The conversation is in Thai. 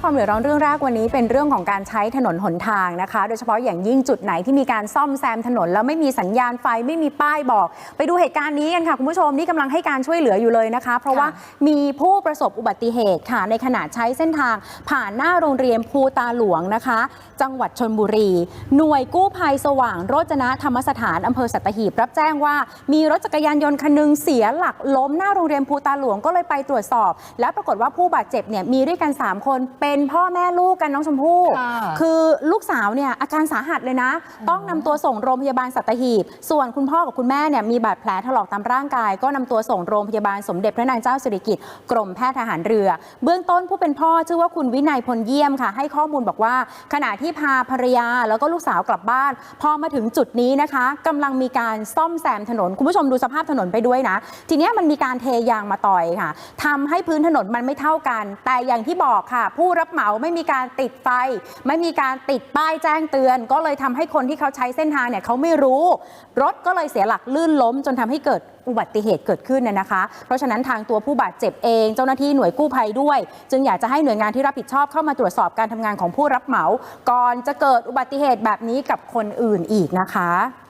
ความเดือดร้อนเรื่องแรกวันนี้เป็นเรื่องของการใช้ถนนหนทางนะคะ โดยเฉพาะอย่างยิ่งจุดไหนที่มีการซ่อมแซมถนน แล้วไม่มีสัญญาณไฟไม่มีป้ายบอก ไปดูเหตุการณ์นี้กันค่ะคุณผู้ชมนี่กำลังให้การช่วยเหลืออยู่เลยนะคะ เพราะว่ามีผู้ประสบอุบัติเหตุค่ะ ในขณะใช้เส้นทางผ่านหน้าโรงเรียนภูตาหลวงนะคะ จังหวัดชนบุรี หน่วยกู้ภัยสว่างโรจนะธรรมสถานอำเภอสัตหีบรับแจ้งว่ามีรถจักรยานยนต์คันหนึงเสียหลักล้มหน้าโรงเรียนภูตาหลวงก็เลยไปตรวจสอบ และปรากฏว่าผู้บาดเจ็บเนี่ยมีด้วยกัน 3 คนเป็นพ่อแม่ลูกกันน้องชมพู่ค่ะคือลูกสาวเนี่ยอาการสาหัสเลยนะ ต้องนำตัวส่งโรงพยาบาลสัตหีบ ส่วนคุณพ่อกับคุณแม่เนี่ยมีบาดแผลถลอกตามร่างกาย ก็นำตัวส่งโรงพยาบาลสมเด็จพระนางเจ้าสิริกิติ์กรมแพทย์ทหารเรือ เบื้องต้นผู้เป็นพ่อชื่อว่าคุณวินัยพลเยี่ยมค่ะ ให้ข้อมูลบอกว่า ขณะที่พาภรรยาแล้วก็ลูกสาวกลับบ้าน พอมาถึงจุดนี้นะคะกำลังมีการซ่อมแซมถนน คุณผู้ชมดูสภาพถนนไปด้วยนะ ทีเนี้ยมันมีการเทยางมาต่อยค่ะทำให้พื้นถนนมันไม่เท่ากัน แต่อย่างที่บอกค่ะผู้รับเหมาไม่มีการติดไฟ ไม่มีการติดป้ายแจ้งเตือน ก็เลยทำให้คนที่เขาใช้เส้นทางเนี่ยเขาไม่รู้ รถก็เลยเสียหลักลื่นล้ม จนทำให้เกิดอุบัติเหตุเกิดขึ้นน่ะนะคะ เพราะฉะนั้นทางตัวผู้บาดเจ็บเอง เจ้าหน้าที่หน่วยกู้ภัยด้วย จึงอยากจะให้หน่วยงานที่รับผิดชอบเข้ามาตรวจสอบการทำงานของผู้รับเหมา ก่อนจะเกิดอุบัติเหตุแบบนี้กับคนอื่นอีกนะคะ